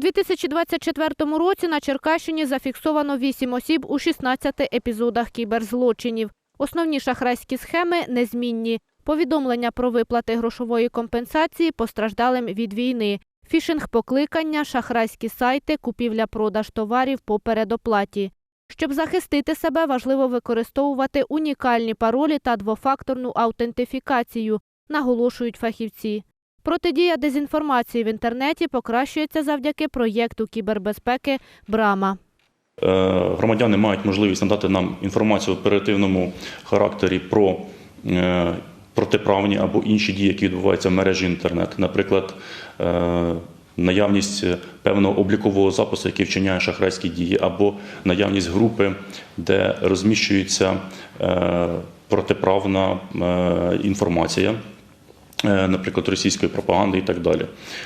2024 році на Черкащині зафіксовано 8 осіб у 16 епізодах кіберзлочинів. Основні шахрайські схеми незмінні. Повідомлення про виплати грошової компенсації постраждалим від війни, фішинг-покликання, шахрайські сайти, купівля-продаж товарів по передоплаті. Щоб захистити себе, важливо використовувати унікальні паролі та двофакторну аутентифікацію, наголошують фахівці. Протидія дезінформації в інтернеті покращується завдяки проєкту кібербезпеки Брама. Е, Громадяни мають можливість надати нам інформацію в оперативному характері про е, протиправні або інші дії, які відбуваються в мережі інтернет. Наприклад, е, наявність певного облікового запису, який вчиняє шахрайські дії, або наявність групи, де розміщується протиправна інформація. Е, Наприклад, російської пропаганди і так далі.